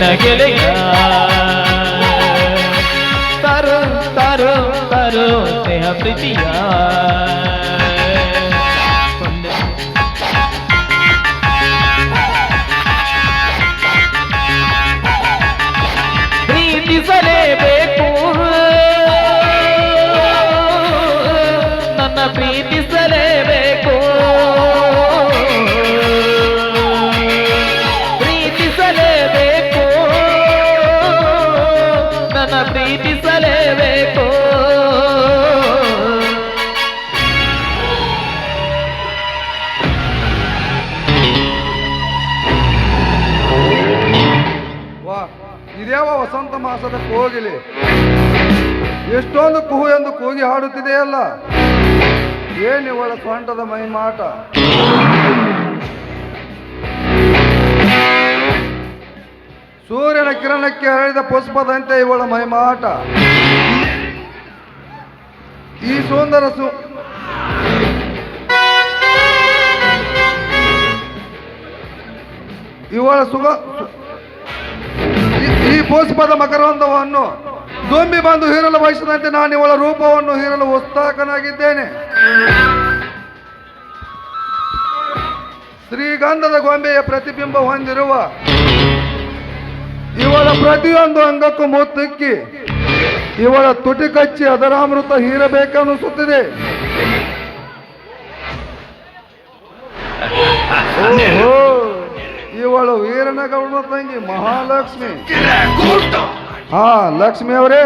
ನನ್ನ ಇದ್ಯಾವ ವಸಂತ ಮಾಸದ ಕೋಗಿಲಿ ಎಷ್ಟೊಂದು ಕುಹು ಎಂದು ಕೂಗಿ ಹಾಡುತ್ತಿದೆಯಲ್ಲ ಏನಿವಳ ಸ್ವಂಟದ ಮೈಮಾಟ. ಸೂರ್ಯನ ಕಿರಣಕ್ಕೆ ಹರಳಿದ ಪುಷ್ಪದಂತೆ ಇವಳ ಮೈಮಾಟ. ಈ ಸುಂದರ ಸು ಇವಳ ಸುಗ ಈ- ಪುಷ್ಪದ ಮಕರಂದವನ್ನು ದೊಂಬಿ ಬಂದು ಹೀರಲು ಬಯಸದಂತೆ ನಾನು ಇವಳ ರೂಪವನ್ನು ಹೀರಲು ಉತ್ಸಾಹನಾಗಿದ್ದೇನೆ. ಶ್ರೀಗಂಧದ ಗೊಂಬೆಯ ಪ್ರತಿಬಿಂಬ ಹೊಂದಿರುವ ಇವಳ ಪ್ರತಿಯೊಂದು ಅಂಗಕ್ಕೂ ಮುತ್ತಿಕ್ಕಿ ಇವಳ ತುಟಿ ಕಚ್ಚಿ ಅದರ ಅಮೃತ ಹೀರಬೇಕನ್ನಿಸುತ್ತಿದೆ ಓಹೋ. ಇವಳು ವೀರನಗೌಡ ತಂಗಿ ಮಹಾಲಕ್ಷ್ಮಿ. ಹಾ ಲಕ್ಷ್ಮಿ ಅವರೇ.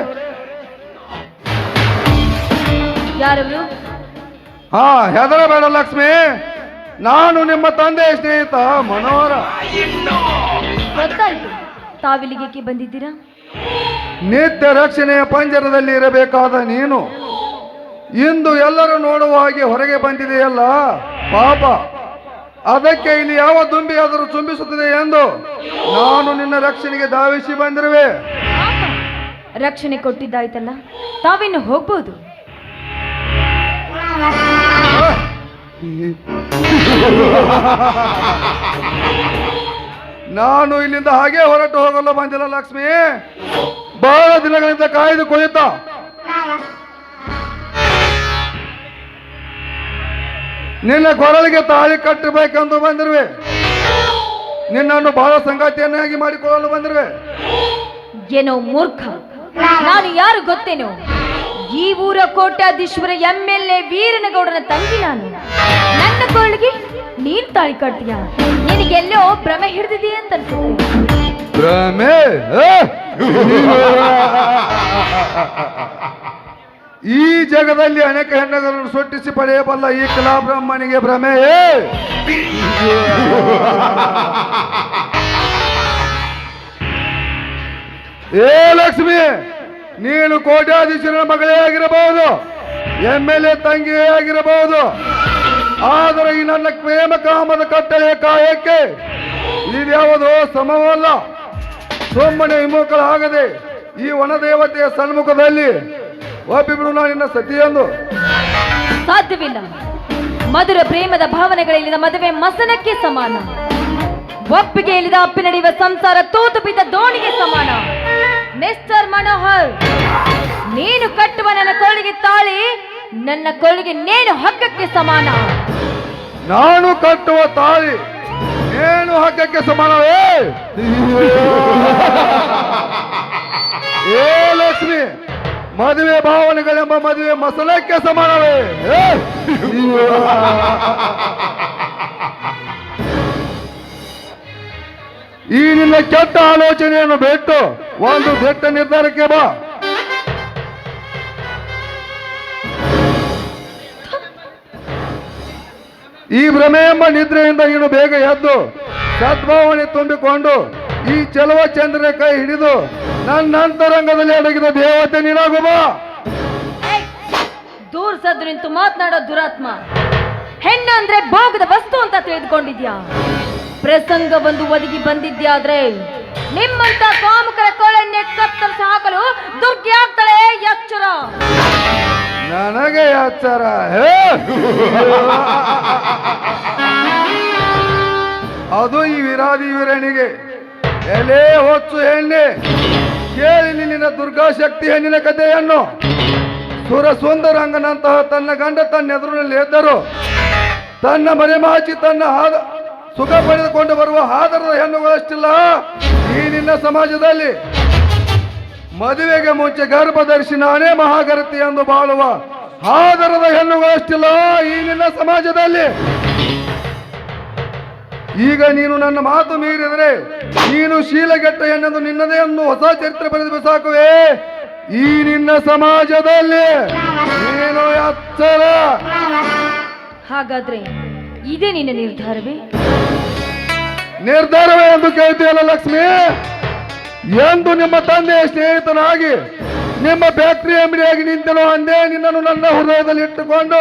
ಯಾರವರು? ಹಾ ಹೆದರಬೇಡ ಲಕ್ಷ್ಮಿ. ನಾನು ನಿಮ್ಮ ತಂದೆ ಸ್ನೇಹಿತ ಮನೋಹರ. ಗೊತ್ತಾಯ್ತು. ತಾವಿಲ್ಲಿಗೆ ಬಂದಿದ್ದೀರಾ? ನಿತ್ಯ ರಕ್ಷಣೆಯ ಪಂಜರದಲ್ಲಿ ಇರಬೇಕಾದ ನೀನು. ಇಂದು ಎಲ್ಲರೂ ನೋಡುವ ಹಾಗೆ ಹೊರಗೆ ಬಂದಿದೆಯಲ್ಲ ಪಾಪ. ಅದಕ್ಕೆ ಇಲ್ಲಿ ಯಾವ ದುಂಬಿಯಾದರೂ ಚುಂಬಿಸುತ್ತದೆ ಎಂದು ನಾನು ನಿನ್ನ ರಕ್ಷಣೆಗೆ ಧಾವಿಸಿ ಬಂದಿರುವೆ. ರಕ್ಷಣೆ ಕೊಟ್ಟಿದ್ದಾಯ್ತಲ್ಲ ತಾವಿನ್ನು ಹೋಗ್ಬೋದು. ನಾನು ಇಲ್ಲಿಂದ ಹಾಗೆ ಹೊರಟು ಹೋಗಲು ಬಂದಿಲ್ಲ ಲಕ್ಷ್ಮಿ. ಬಹಳ ದಿನಗಳಿಂದ ಕಾಯ್ದು ಕುಳಿತ. ನಿನ್ನ ಕೊರಳಿಗೆ ತಾಳಿ ಕಟ್ಟಬೇಕೆಂದು ಬಂದಿರುವೆ. ನಿನ್ನನ್ನು ಬಹಳ ಸಂಗಾತಿಯನ್ನಾಗಿ ಮಾಡಿಕೊಳ್ಳಲು ಬಂದಿರುವೆ. ಏನೋ ಮೂರ್ಖ. ನಾನು ಯಾರು ಗೊತ್ತೇನು? ಈ ಊರ ಕೋಟ್ಯಾಧೀಶ್ವರ ಎಂ ಎಲ್ ಎ ವೀರನಗೌಡನ ತಂಗಿ ನಾನು. ನನ್ನ ಕೊರಳಿಗೆ ನೀನ್ ತಾಳಿ ಕಟ್ತೀಯ? ನಿನಗೆಲ್ಲೋ ಭ್ರಮೆ ಹಿಡಿದಿದೆಯಾ ಅಂತ ಅನ್ಸುತ್ತೆ ಭ್ರಮೆ? ಈ ಜಗದಲ್ಲಿ ಅನೇಕ ಹೆಣ್ಣುಗಳನ್ನು ಸೊಟ್ಟಿಸಿ ಪಡೆಯಬಲ್ಲ ಈ ಕಲಾ ಬ್ರಹ್ಮನಿಗೆ ಭ್ರಮೆ ಏ ಲಕ್ಷ್ಮಿ, ನೀನು ಕೋಟ್ಯಾಧೀಶರ ಮಗಳೇ ಆಗಿರಬಹುದು ಎಂ ಎಲ್ ಎ ತಂಗಿಯೇ ಆಗಿರಬಹುದು. ಆದರೆ ಈ ನನ್ನ ಪ್ರೇಮ ಕಾಮದ ಕಟ್ಟಳೆ ಕಾಯಕ್ಕೆ ಇದ್ಯಾವುದೋ ಸಮವಲ್ಲ. ಸುಮ್ಮನೆ ವಿಮುಖಳಾಗದೆ ಈ ವನದೇವತೆಯ ಸನ್ಮುಖದಲ್ಲಿ ಒಬ್ಬಿಬ್ರು ನಾನಿನ್ನ ಸತಿಯೊಂದು. ಸಾಧ್ಯವಿಲ್ಲ. ಮಧುರ ಪ್ರೇಮದ ಭಾವನೆಗಳಿಲ್ಲದ ಮದುವೆ ಮಸನಕ್ಕೆ ಸಮಾನ. ಒಪ್ಪಿಗೆ ಇಲ್ಲದ ಅಪ್ಪಿ ನಡೆಯುವ ಸಂಸಾರ ತೂತು ಬಿದ್ದ ದೋಣಿಗೆ ಸಮಾನ. ಮಿಸ್ಟರ್ ಮನೋಹರ್ ನೀನು ಕಟ್ಟುವ ನನ್ನ ಕೊಳಿಗೆ ತಾಳಿ ನನ್ನ ಕೊಳ್ಳಿಗೆ ನೇಣು ಹಗ್ಗಕ್ಕೆ ಸಮಾನ. ನಾನು ಕಟ್ಟುವ ತಾಳಿ ಏನು ಹಗ್ಗಕ್ಕೆ ಸಮಾನವೇ? ಏ ಲಕ್ಷ್ಮಿ ಮದುವೆ ಭಾವನೆಗಳೆಂಬ ಮದುವೆ ಮಸಲಕ್ಕೆ ಸಮಾನವೇ? ಈ ನಿನ್ನ ಕೆಟ್ಟ ಆಲೋಚನೆಯನ್ನು ಬಿಟ್ಟು ಒಂದು ಬೆಟ್ಟ ನಿರ್ಧಾರಕ್ಕೆ ಬಾ. ಈ ಭ್ರಮೆ ಎಂಬ ನಿದ್ರೆಯಿಂದ ನೀನು ಬೇಗ ಎದ್ದು ಸದ್ಭಾವನೆ ತುಂಬಿಕೊಂಡು ಈ ಚಲುವ ಚಂದ್ರನ ಕೈ ಹಿಡಿದು ನನ್ನ ಅಂತರಂಗದಲ್ಲಿ ಅಡಗಿದ ದೇವತೆ ನೀನಾಗುವ! ದೂರ ಸದ್ದು ನಿಂತು ಮಾತನಾಡೋ ದುರಾತ್ಮ. ಹೆಣ್ಣು ಅಂದ್ರೆ ಭೋಗದ ವಸ್ತು ಅಂತ ತಿಳಿದುಕೊಂಡಿದ್ಯಾ? ಪ್ರಸಂಗ ಬಂದು ಒದಗಿ ಬಂದಿದ್ಯಾದ್ರೆ ನಿಮ್ಮಂತ ಕಾಮುಕರ ಕೋಳನ್ನೇ ಕತ್ತರಿಸಿ ಹಾಕಲು ದುರ್ಗ್ಯಾಗ್ತಳೆ ಎಚ್ಚರ ನನಗೆ ಎಚ್ಚರ ಹೇ! ಅದು ಈ ವಿರಾದಿ ವೀರನಿಗೆ. ಎಲೆ ಹೊಚ್ಚು ಹೆಣ್ಣೆ ಕೇಳಿ ನಿನ್ನ ದುರ್ಗಾಶಕ್ತಿ ಹೆಣ್ಣಿನ ಕಥೆಯನ್ನು. ಸುರ ಸುಂದರಂಗನಂತಹ ತನ್ನ ಗಂಡ ತನ್ನ ಎದುರಿನಲ್ಲಿ ಎದ್ದರು. ತನ್ನ ಮರೆಮಾಚಿ ತನ್ನ ಹಾದ, ಸುಖ ಪಡೆದುಕೊಂಡು ಬರುವ ಆಧಾರದ ಹೆಣ್ಣುಗಳಷ್ಟಿಲ್ಲ. ಈ ನಿನ್ನ ಸಮಾಜದಲ್ಲಿ ಮದುವೆಗೆ ಮುಂಚೆ ಗರ್ಭ ಧರಿಸಿ ನಾನೇ ಮಹಾಗರತಿ ಎಂದು ಬಾಳುವ ಆಧಾರದ ಹೆಣ್ಣುಗಳಷ್ಟಿಲ್ಲ ಈ ನಿನ್ನ ಸಮಾಜದಲ್ಲಿ. ಈಗ ನೀನು ನನ್ನ ಮಾತು ಮೀರಿದರೆ ನೀನು ಶೀಲಗೆಟ್ಟ ಎನ್ನದು ನಿನ್ನದೇ ಒಂದು ಹೊಸ ಚರಿತ್ರೆ ಬರೆದು ಸಾಕುವೆ ಈ ನಿನ್ನ ಸಮಾಜದಲ್ಲಿ ನೀನು ಅಚ್ಚರ. ಹಾಗಾದ್ರೆ ಇದೇ ನಿನ್ನ ನಿರ್ಧಾರವೇ? ನಿರ್ಧಾರವೇ ಎಂದು ಕೇಳ್ತೀಯಲ್ಲ ಲಕ್ಷ್ಮಿ? ಎಂದು ನಿಮ್ಮ ತಂದೆಯ ಸ್ನೇಹಿತನಾಗಿ ನಿಮ್ಮ ಫ್ಯಾಕ್ಟರಿ ಅಂಗಡಿಯಾಗಿ ನಿಂತನು ಅಂದೇ ನಿನ್ನನ್ನು ನನ್ನ ಹೃದಯದಲ್ಲಿ ಇಟ್ಟುಕೊಂಡು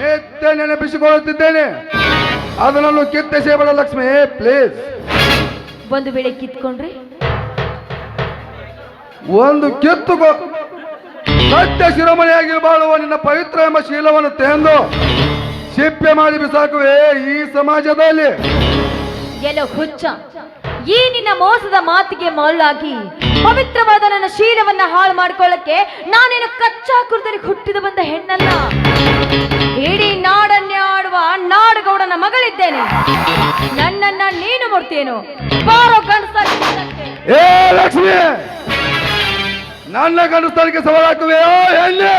ನಿತ್ಯ ನೆನಪಿಸಿಕೊಳ್ಳುತ್ತಿದ್ದೇನೆ. ಅದನ್ನು ಕಿತ್ತೆಸೇಬೇಡ ಲಕ್ಷ್ಮಿ ಪ್ಲೀಸ್ ಒಂದು ವೇಳೆ ಕಿತ್ಕೊಂಡ್ರೆ? ಒಂದು ಕಿತ್ತು ಸತ್ಯ ಶಿರೋಮಣಿಯಾಗಿ ಬಾಳುವ ನಿನ್ನ ಪವಿತ್ರ ಎಂಬ ಶೀಲವನ್ನು ತೆಂದು ಸಿಪ್ಪೆ ಮಾಡಿ ಬಿಸಾಕುವೆ ಈ ಸಮಾಜದಲ್ಲಿ. ಎಲ್ಲ ಹುಚ್ಚ ಈ ನಿನ್ನ ಮೋಸದ ಮಾತಿಗೆ ಮರಳಾಗಿ ಪವಿತ್ರವಾದ ನನ್ನ ಶೀಲವನ್ನ ಹಾಳು ಮಾಡ್ಕೊಳ್ಳಕ್ಕೆ ನಾನೇನು ಕಚ್ಚಾ ಕುರ್ದಲ್ಲಿ ಹುಟ್ಟಿದ ಬಂದ ಹೆಣ್ಣಲ್ಲ? ಇಡೀ ನಾಡನ್ನೇ ಆಡುವ ನಾಡಗೌಡನ ಮಗಳಿದ್ದೇನೆ. ನನ್ನನ್ನ ನೀನು ಮುಡ್ತೇನು ಬಾರೋ ಏ ಲಕ್ಷ್ಮಿ! ನನ್ನ ಗಂಡಸ್ಥಳಿಗೆ ಸವಾಲಾಕುವೆಯೋ ಹೆಣ್ಣು!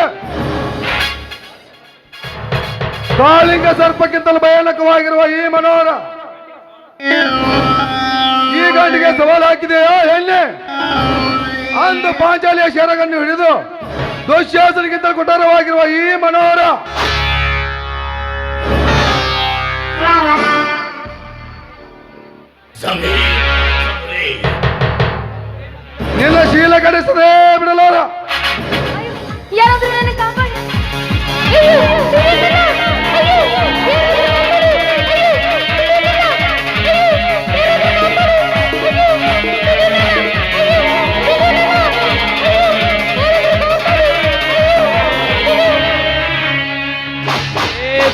ಕಾಳಿಂಗ ಸರ್ಪಕ್ಕಿಂತಲೂ ಭಯಾನಕವಾಗಿರುವ ಈ ಮನೋಹರ ಈ ಗಂಡಿಗೆ ಸವಾಲು ಹಾಕಿದೆಯೋ ಹೆಣ್ಣೆ! ಅಂದು ಪಾಂಚಾಲಿಯ ಶರಗನ್ನು ಹಿಡಿದು ದುಶ್ಯಾಸನಿಗಿಂತ ಕುಟಾರವಾಗಿರುವ ಈ ಮನೋಹರ ನಿನ್ನ ಶೀಲ ಕಡಿಸದೆ ಬಿಡಲಾರ.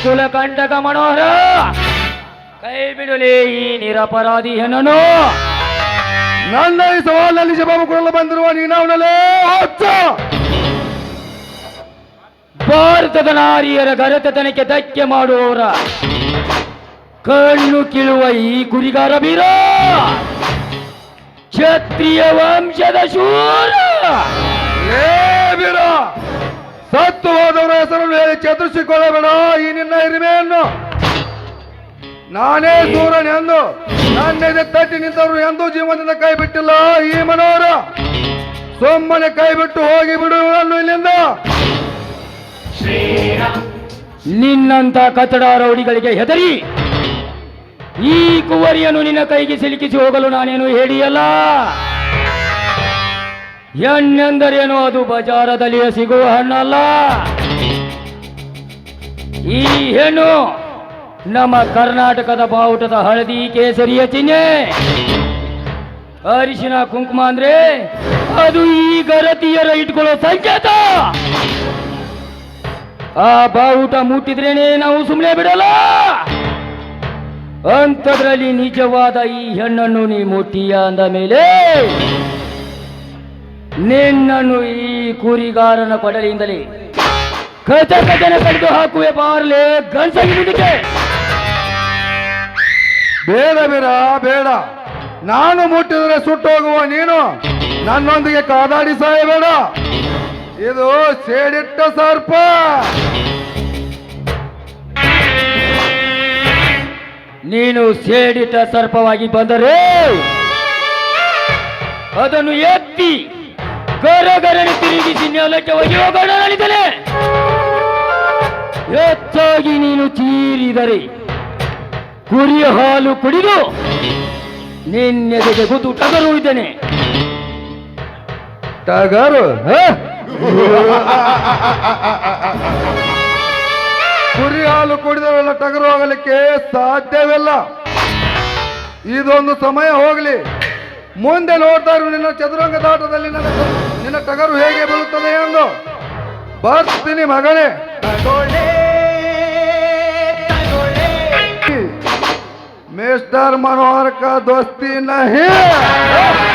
ಕುಲಕಂಟಕ ಮನೋಹರ. ಕೈ ಬಿಡಲಿ ಈ ನಿರಪರಾಧಿ ಹೆಣ್ಣನು ನನ್ನ ಈ ಸವಾಲಿನಲ್ಲಿ ಜವಾಬು ಕೊಡಲು ಬಂದಿರುವ ನೀನವನಲ್ಲೇ ಭಾರತದ ನಾರಿಯರ ಗರತತನಕ್ಕೆ ಧಕ್ಕೆ ಮಾಡುವವರ. ಕಣ್ಣು ಕೀಳುವ ಈ ಗುರಿಗಾರ ಬೀರ ಕ್ಷತ್ರಿಯ ವಂಶದ ಶೂರ. ಸತ್ತು ಚತುರಿಸಿಕೊಳ್ಳಬೇಡ ಈ ನಿನ್ನ ಹಿರಿಮೆಯನ್ನು. ನಾನೇ ಸೂರನ್ ಎಂದು ನನ್ನೆದೆ ತಟ್ಟಿ ನಿಂತವರು ಎಂದೂ ಜೀವನದಿಂದ ಕೈ ಬಿಟ್ಟಿಲ್ಲ. ಈ ಮನೋರ ಸುಮ್ಮನೆ ಕೈ ಬಿಟ್ಟು ಹೋಗಿ ಬಿಡುವನ್ನು ಇಲ್ಲಿಂದ. ನಿನ್ನಂತ ಕಟ್ಟಡ ರೌಡಿಗಳಿಗೆ ಹೆದರಿ. ಈ ಕುವರಿಯನ್ನು ನಿನ್ನ ಕೈಗೆ ಸಿಲುಕಿಸಿ ಹೋಗಲು ನಾನೇನು ಹೇಳಿಯಲ್ಲ. ಹೆಣ್ಣೆಂದರೇನು ಅದು ಬಜಾರದಲ್ಲಿ ಸಿಗುವ ಹಣ್ಣಲ್ಲ. ಈ ಹೆಣ್ಣು ನಮ್ಮ ಕರ್ನಾಟಕದ ಬಾವುಟದ ಹಳದಿ ಕೇಸರಿಯ ಚಿಹ್ನೆ. ಅರಿಶಿನ ಕುಂಕುಮ ಅಂದ್ರೆ ಅದು ಈ ಗರತಿಯರ ಇಟ್ಕೊಳ್ಳೋ ಸಂಕೇತ. ಆ ಬಾವುಟ ಮುಟ್ಟಿದ್ರೇನೆ ನಾವು ಸುಮ್ಮನೆ ಬಿಡಲ್ಲ. ಅಂಥದ್ರಲ್ಲಿ ನಿಜವಾದ ಈ ಹೆಣ್ಣನ್ನು ನೀ ಮುಟ್ಟಿಯ ಅಂದ ಮೇಲೆ ನಿನ್ನನ್ನು ಈ ಕುರಿಗಾರನ ಕೊಡಲಿಯಿಂದಲೇ ಕಚ ಕಚನ ಕಡಿದು ಹಾಕುವೆ ಬಾರ್ಲೆ ಗಂಡಸಾಗಿ ಮುಂದಕ್ಕೆ ಬೇಡ ಬೇಡ ಬೇಡ. ನಾನು ಮುಟ್ಟಿದರೆ ಸುಟ್ಟು ಹೋಗುವ ನೀನು. ನನ್ನೊಂದಿಗೆ ಕಾದಾಡಿ ಸಾಯಬೇಡ ಇದು ಸೇಡಿಟ್ಟ ಸರ್ಪ. ನೀನು ಸೇಡಿಟ್ಟ ಸರ್ಪವಾಗಿ ಬಂದರೆ ಅದನ್ನು ಎತ್ತಿ ಗರಗರನೆ ತಿರುಗಿಸಿ ನೆಲಕ್ಕೆ ಒಗಿ ಹೋಗೋಣ ಚೀರಿದರೆ ಕುರಿಯ ಹಾಲು ಕುಡಿದು ನಿನ್ನೆದೆಗೆ ಕೂತು ಟಗರು ಇದ್ದೇನೆ. ಟಗರು? ಕುರಿ ಹಾಲು ಕುಡಿದವೆಲ್ಲ ಟಗರು ಹೋಗಲಿಕ್ಕೆ ಸಾಧ್ಯವಿಲ್ಲ. ಇದೊಂದು ಸಮಯ ಹೋಗಲಿ. ಮುಂದೆ ನೋಡ್ತಾ ಇರು, ನಿನ್ನ ಚದುರಂಗ ದಾಟದಲ್ಲಿ ನನ್ನ ನಿನ್ನ ಟಗರು ಹೇಗೆ ಬೀಳುತ್ತದೆ ಎಂದು ಬರ್ತೀನಿ ಮಗನೇ. मिस्टर मनोहर का दोस्ती नहीं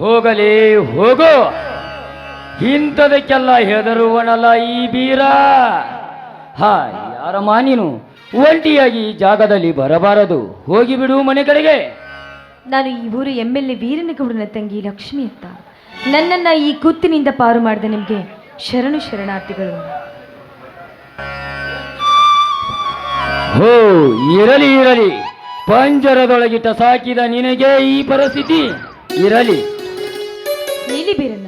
ಹೋಗಲಿ ಹೋಗು ಇಂಥದಕ್ಕೆಲ್ಲ ಹೆದರುವನಲ್ಲ ಈ ಬೀರ ಹಾ ಯಾರಮ್ಮ ನೀನು ಒಂಟಿಯಾಗಿ ಈ ಜಾಗದಲ್ಲಿ ಬರಬಾರದು ಹೋಗಿಬಿಡು ಮನೆ ಕಡೆಗೆ ನಾನು ಈ ಊರು ಎಂ ಎಲ್ ಎ ವೀರನಗೌಡನ ತಂಗಿ ಲಕ್ಷ್ಮಿ ಅಂತ ನನ್ನನ್ನ ಈ ಗುತ್ತಿನಿಂದ ಪಾರು ಮಾಡಿದ ನಿಮಗೆ ಶರಣು ಶರಣಾರ್ಥಿಗಳು. ಹೋ ಇರಲಿ ಇರಲಿ. ಪಂಜರದೊಳಗಿಟ್ಟ ಸಾಕಿದ ನಿನಗೆ ಈ ಪರಿಸ್ಥಿತಿ. ಇರಲಿ. ನೀಲಿಬೀರನ್ನ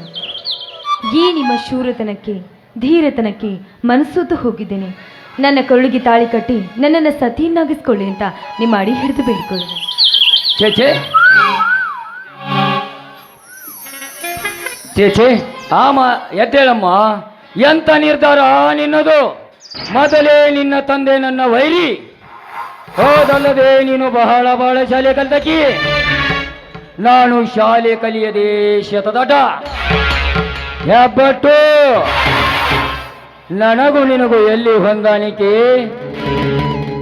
ಈ ನಿಮ್ಮ ಶೂರತನಕ್ಕೆ ಧೀರತನಕ್ಕೆ ಮನಸ್ಸೋತು ಹೋಗಿದ್ದೇನೆ. ನನ್ನ ಕರುಳಿಗೆ ತಾಳಿ ಕಟ್ಟಿ ನನ್ನನ್ನು ಸತಿಯನ್ನಾಗಿಸ್ಕೊಳ್ಳಿ ಅಂತ ನಿಮ್ಮ ಅಡಿ ಹಿಡಿದು ಬೇಡಿಕೊಳ್ಳಿ ಛೇ. ಛೇ ಆಮ, ಎದ್ದೇಳಮ್ಮ. ಎಂತ ನಿರ್ಧಾರ ನಿನ್ನದು? ಮೊದಲೇ ನಿನ್ನ ತಂದೆ ನನ್ನ ವೈರಿ. ಹೋದಲ್ಲದೆ ನೀನು ಬಹಳ ಬಹಳ ಶಾಲೆ ಕಲ್ತಕಿ. ನಾನು ಶಾಲೆ ಕಲಿಯದೆ ಶತದಟ. ಹೆಬ್ಬಟ್ಟು. ನನಗೂ ನಿನಗೂ ಎಲ್ಲಿ ಹೊಂದಾಣಿಕೆ?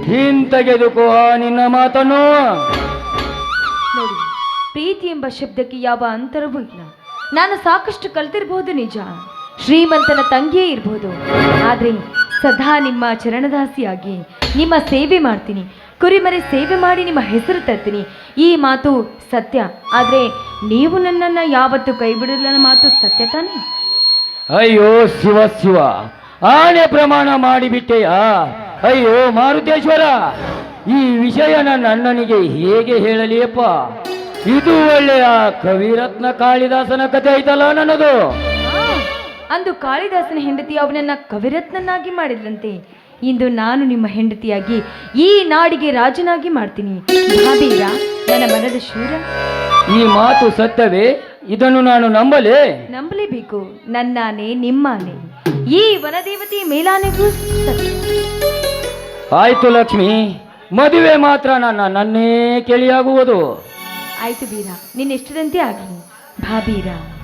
ಹಿಂತೆಗೆದುಕೋ ನಿನ್ನ ಮಾತನ್ನು. ಪ್ರೀತಿ ಎಂಬ ಶಬ್ದಕ್ಕೆ ಯಾವ ಅಂತರವೂ ಇಲ್ಲ. ನಾನು ಸಾಕಷ್ಟು ಕಲ್ತಿರ್ಬೋದು ನಿಜ. ಶ್ರೀಮಂತನ ತಂಗಿಯೇ ಇರಬಹುದು ಆದರೆ ಸದಾ ನಿಮ್ಮ ಚರಣದಾಸಿಯಾಗಿ ನಿಮ್ಮ ಸೇವೆ ಮಾಡ್ತೀನಿ. ಕುರಿಮರೆ ಸೇವೆ ಮಾಡಿ ನಿಮ್ಮ ಹೆಸರು ತರ್ತೀನಿ. ಈ ಮಾತು ಸತ್ಯ. ಆದರೆ ನೀವು ನನ್ನನ್ನು ಯಾವತ್ತೂ ಕೈ ಮಾತು ಸತ್ಯ ತಾನೇ? ಅಯ್ಯೋ ಶಿವ ಶಿವ. ಆನೆ ಪ್ರಮಾಣ ಮಾಡಿಬಿಟ್ಟೆಯಾ ಅಯ್ಯೋ ಮಾರುತೇಶ್ವರ. ಈ ವಿಷಯ ನನ್ನ ಅಣ್ಣನಿಗೆ ಹೇಗೆ ಹೇಳಲಿಯಪ್ಪ ಇದು ಒಳ್ಳೆಯ ಕವಿರತ್ನ ಕಾಳಿದಾಸನ ಕಥೆ ಐತಲ್ಲ ನನ್ನದು ಅಂದು ಕಾಳಿದಾಸನ ಹೆಂಡತಿ ಅವನನ್ನ ಕವಿರತ್ನನ್ನಾಗಿ ಮಾಡಿದ್ರಂತೆ ಇಂದು ನಾನು ನಿಮ್ಮ ಹೆಂಡತಿಯಾಗಿ ಈ ನಾಡಿಗೆ ರಾಜನಾಗಿ ಮಾಡ್ತೀನಿ. ನನ್ನ ಮನದ ಶೂರ. ಈ ಮಾತು ಸತ್ಯವೇ? ಇದನ್ನು ನಾನು ನಂಬಲೇ? ನಂಬಲೇಬೇಕು. ನನ್ನಾನೆ ನಿಮ್ಮಾನೆ. ಈ ವನದೇವತೆ ಮೇಲಾನೆಗೂ ಸತ್ಯ. ಆಯ್ತು ಲಕ್ಷ್ಮಿ ಮದುವೆ ಮಾತ್ರ ನನ್ನ ನನ್ನೇ ಕೇಳಿಯಾಗುವುದು. ಆಯ್ತು ಬೀರ. ನಿನ್ನ ಇಷ್ಟದಂತೆ ಆಗಲಿ? ಭಾಬೀರ